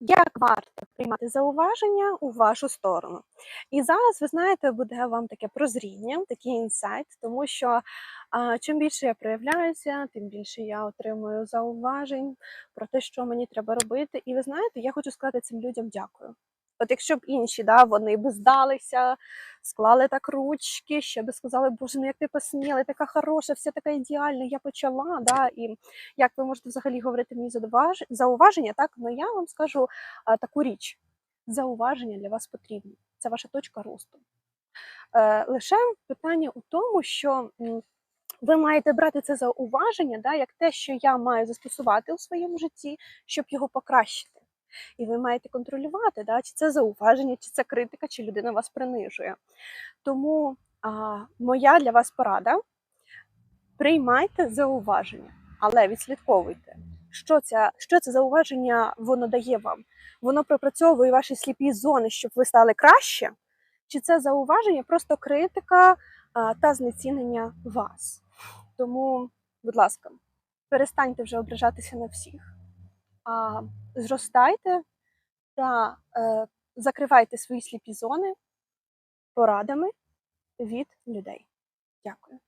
як варто приймати зауваження у вашу сторону. І зараз, ви знаєте, буде вам таке прозріння, такий інсайт, тому що а, чим більше я проявляюся, тим більше я отримую зауважень про те, що мені треба робити. І ви знаєте, я хочу сказати цим людям дякую. От якщо б інші, да, вони б здалися, склали так ручки, ще би сказали, боже, ну як ти посміла, така хороша, вся така ідеальна, я почала. Да, і як ви можете взагалі говорити мені зауваження, так? Ну я вам скажу а, таку річ: зауваження для вас потрібні. Це ваша точка росту. Е, лише питання у тому, що ви маєте брати це зауваження, да, як те, що я маю застосувати у своєму житті, щоб його покращити. І ви маєте контролювати, да, чи це зауваження, чи це критика, чи людина вас принижує. Тому а, моя для вас порада: приймайте зауваження, але відслідковуйте, що це, що це зауваження воно дає вам. Воно пропрацьовує ваші сліпі зони, щоб ви стали краще, чи це зауваження просто критика а, та знецінення вас. Тому, будь ласка, перестаньте вже ображатися на всіх, зростайте та е, закривайте свої сліпі зони порадами від людей. Дякую.